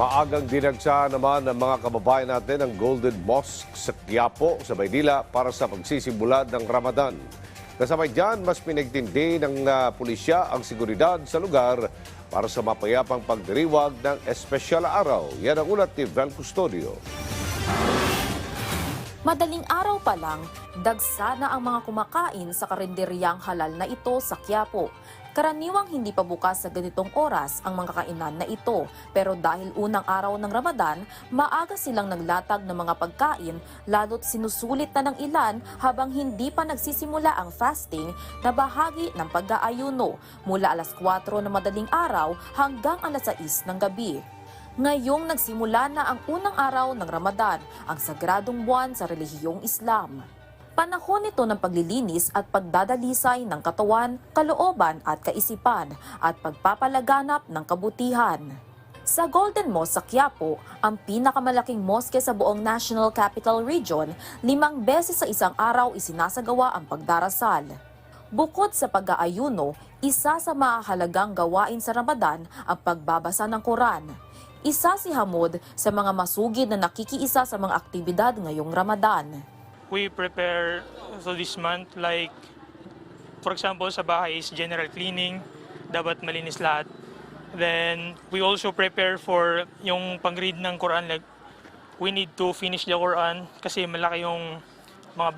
Maagang dinagsa naman ng mga kababayan natin ang Golden Mosque sa Quiapo sa Maynila para sa pagsisimula ng Ramadan. Kasabay dyan, mas pinagtindi ng ah, pulisya ang seguridad sa lugar para sa mapayapang pagdiriwag ng espesyal araw. Yan ang ulat ni Vel Custodio. Madaling araw pa lang, dagsa na ang mga kumakain sa karinderyang halal na ito sa Quiapo. Karaniwang hindi pa bukas sa ganitong oras ang mga kainan na ito. Pero dahil unang araw ng Ramadan, maaga silang naglatag ng mga pagkain lalo't sinusulit na ng ilan habang hindi pa nagsisimula ang fasting na bahagi ng pag-aayuno mula alas 4 ng madaling araw hanggang alas 6 ng gabi. Ngayong nagsimula na ang unang araw ng Ramadan, ang sagradong buwan sa relihiyong Islam. Panahon ito ng paglilinis at pagdadalisay ng katawan, kalooban at kaisipan at pagpapalaganap ng kabutihan. Sa Golden Mosque sa Quiapo, ang pinakamalaking moske sa buong National Capital Region, limang beses sa isang araw isinasagawa ang pagdarasal. Bukod sa pag-aayuno, isa sa mahalagang gawain sa Ramadan ang pagbabasa ng Quran. Isa si Hamud sa mga masugid na nakikiisa sa mga aktibidad ngayong Ramadan. we prepare so this month like for example sa bahay is general cleaning dapat malinis lahat then we also prepare for yung pag-read ng Quran like we need to finish the Quran kasi malaki yung mga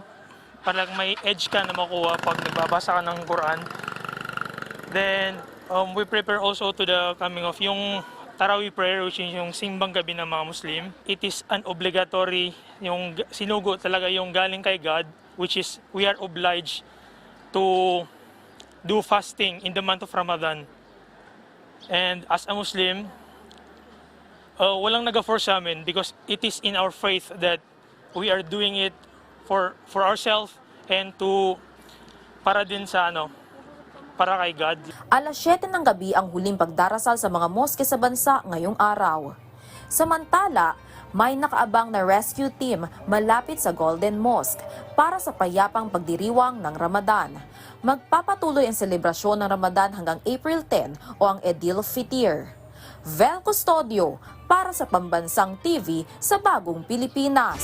parang may edge ka na makuha pag nagbabasa ka ng Quran then um, we prepare also to the coming of yung Tarawih prayer which is yung simbang gabi ng mga Muslim. It is an obligatory, yung sinugo talaga yung galing kay God which is we are obliged to do fasting in the month of Ramadan. And as a Muslim, uh, walang nag-force sa amin because it is in our faith that we are doing it for for ourselves and to para din sa ano para kay God. Alas 7 ng gabi ang huling pagdarasal sa mga moske sa bansa ngayong araw. Samantala, may nakaabang na rescue team malapit sa Golden Mosque para sa payapang pagdiriwang ng Ramadan. Magpapatuloy ang selebrasyon ng Ramadan hanggang April 10 o ang Edil Fitir. Vel Custodio para sa Pambansang TV sa Bagong Pilipinas.